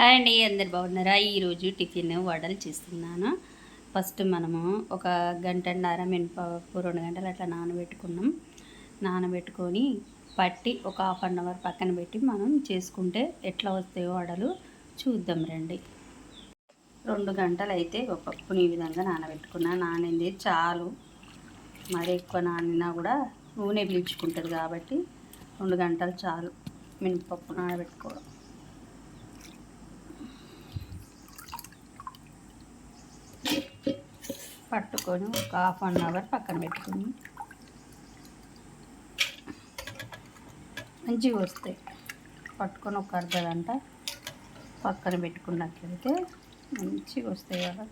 Hi అండి అందరు బాగున్నారా? ఈరోజు టిఫిన్ వడలు చేస్తున్నాను. ఫస్ట్ మనము ఒక గంటన్నర మినపప్పు రెండు గంటలు అట్లా నానబెట్టుకున్నాం. నానబెట్టుకొని పట్టి ఒక హాఫ్ అన్ అవర్ పక్కన పెట్టి మనం చేసుకుంటే ఎట్లా వస్తాయో వడలు చూద్దాం రండి. రెండు గంటలు అయితే ఒక పప్పుని ఈ విధంగా నానబెట్టుకున్నా. నానింది చాలు. మరి ఎక్కువ నానినా కూడా నూనె పీల్చుకుంటుంది కాబట్టి రెండు గంటలు చాలు మినపప్పు నానబెట్టుకోవడం. పట్టుకొని ఒక హాఫ్ అన్ అవర్ పక్కన పెట్టుకుని మంచిగా వస్తాయి. పట్టుకొని ఒక అర్ధ గంట పక్కన పెట్టుకున్నట్లయితే మంచిగా వస్తాయి కదా.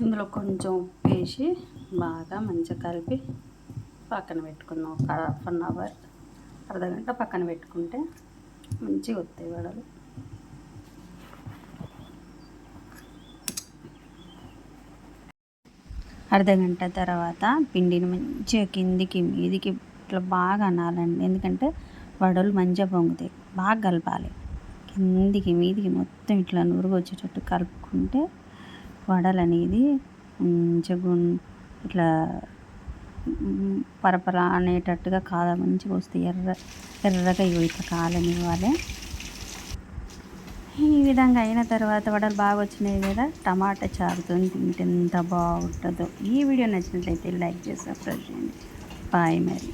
ఇందులో కొంచెం ఉప్పు వేసి బాగా మంచిగా కలిపి పక్కన పెట్టుకుందాం ఒక హాఫ్ అన్ అవర్ అర్ధగంట పక్కన పెట్టుకుంటే మంచిగా వస్తాయి వడలు. అర్ధగంట తర్వాత పిండిని మంచిగా కిందికి మీదికి ఇట్లా బాగా అనాలండి. ఎందుకంటే వడలు మంచిగా పొంగుతాయి బాగా కలపాలి. కిందికి మీదికి మొత్తం ఇట్లా నురుగు వచ్చేటట్టు కలుపుకుంటే వడలు అనేది మంచిగా ఇట్లా పరపర అనేటట్టుగా కాద మంచిగా వస్తాయి ఎర్ర ఎర్రగా ఇవి ఇట్లా కాలనివ్వాలి ఈ విధంగా అయిన తర్వాత వడలు బాగా వచ్చినాయి కదా టమాటా చారుతో తింటే ఎంత బాగుంటుందో. ఈ వీడియో నచ్చినట్లయితే లైక్ చేసి సబ్స్క్రైబ్ చేయండి. బాయ్ మరి.